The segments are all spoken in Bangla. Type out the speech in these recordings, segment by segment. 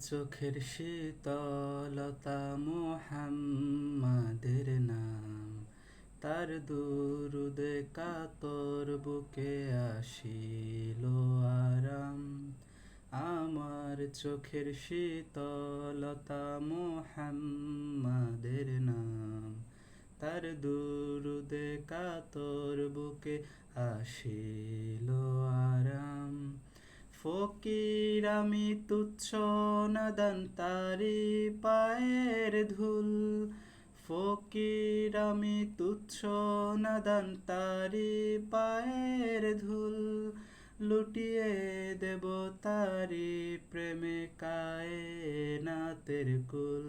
চোখের শীতলতা মোহাম্মদের নাম। তার দুরুদে কাতর বুকে আসিল আরাম। আমার চোখের শীতলতা মোহাম্মদের নাম। তার দুরুদে কাতর বুকে আসিল ফকির আমি তুচ্ছ নাদান তারি পায়ের ধুল। ফকির আমি তুচ্ছ নাদান তারি পায়ের ধুল। লুটিয়ে দেব তারি প্রেমে কায়ে নাতের কুল।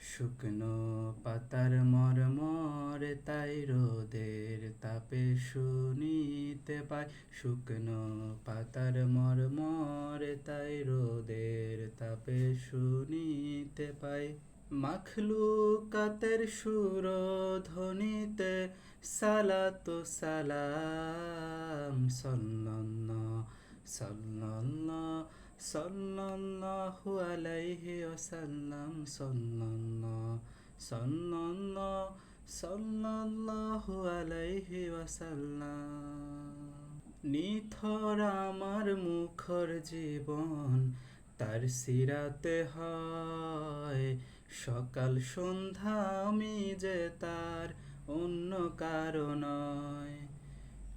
শুকনো পাতার মরমরে তাই রোদের তাপে শুনিতে পাই। শুকনো পাতার মরমরে তাই রোদের তাপে শুনিতে পাই। মাখলু কাতের সুর ধ্বনিতে সালাতু সালাম সাল্লাল্লাহ সাল্লাল্লাহ সাল্লাল্লাহু আলাইহি ওয়াসাল্লাম, সাল্লাল্লাহ সাল্লাল্লাহ, সাল্লাল্লাহু আলাইহি ওয়াসাল্লাম। নিথর আমার মুখর জীবন তার সিরাতে হয়। সকাল সন্ধ্যা আমি যে তার অন্য কারণ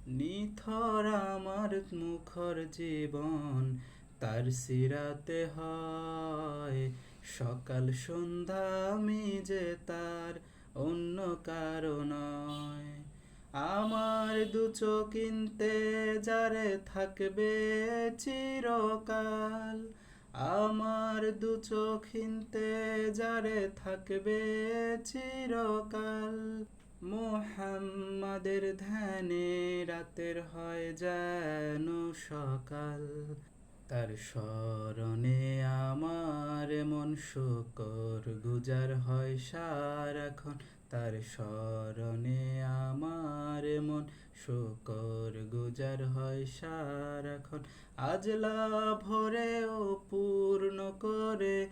নিথর আমার মুখর জীবন তার সিরাতে হয়। সকাল সন্ধ্যা আমি যে তার অন্য কারণ আমার দু কিনতে যারে থাকবে চিরকাল। আমার দু কিনতে যারে থাকবে চিরকাল। মোহাম্মাদের ধ্যানে রাতের হয় যেন সকাল। তার স্মরণে আমার মন শুকর গুজার হয় সারাক্ষণ। তার স্মরণে আমার মন শুকর গুজার হয় সারাক্ষণ। আজলা ভরে ও পূর্ণ করে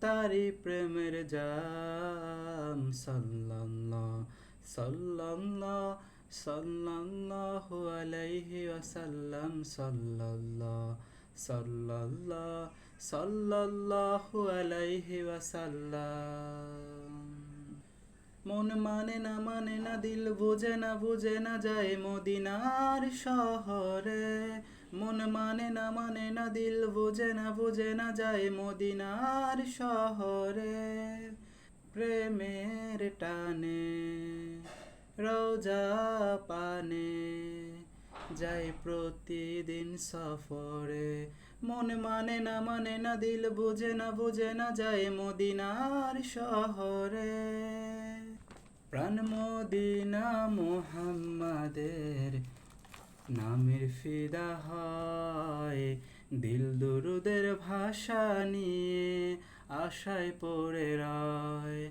তারি প্রেমের জাম। সাল্লাল্লাহ সাল্লাল্লাহ, সাল্লাল্লাহু আলাইহি ওয়াসাল্লাম, সাল্লাল্লাহ। মন মানে না মানে না দিল বুঝে না বুঝে না যায় মদিনার শহরে। মন মানে না মানে না দিল বুঝে না বুঝে না যায় মদিনার শহরে। প্রেমের টানে রোজা পানে যাই প্রতিদিন সফরে। মন মানে না মানে না, দিল বুঝে না বুঝে না যায় মদিনার শহরে। প্রাণ মদিনা মোহাম্মদের নামের ফিদা হয়। দিল দুরুদের ভাষা নিয়ে আশায় পড়ে রয়।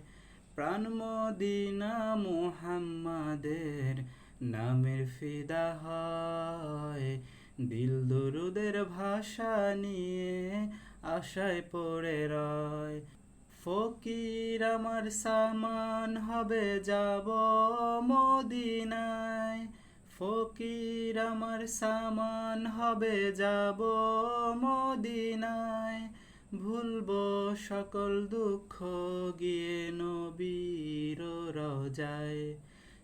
প্রাণ মদিনা মোহাম্মদের নামের ফিদা হয়। দিল দুরুদের ভাষা নিয়ে আশায় পড়ে রয়। ফকির আমার সামান হবে যাব মদিনায়। ফকির আমার সামান হবে যাব মদিনায়। ভুলব সকল দুঃখ গিয়ে নবীর রজায়।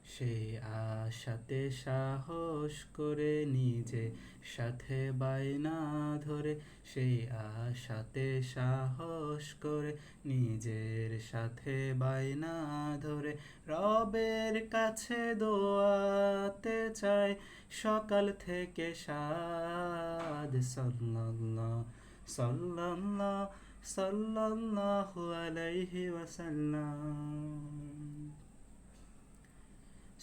সেই আশাতে সাহস করে নিজে সাথে বাইনা ধরে সেই আশাতে সাহস করে নিজের সাথে বাইনা ধরে। রবের কাছে দোয়াতে চাই সকাল থেকে সাদ। সাল্লাল্লাহ সাল্লাল্লাহ, সাল্লাল্লাহু আলাইহি ওয়াসাল্লাম।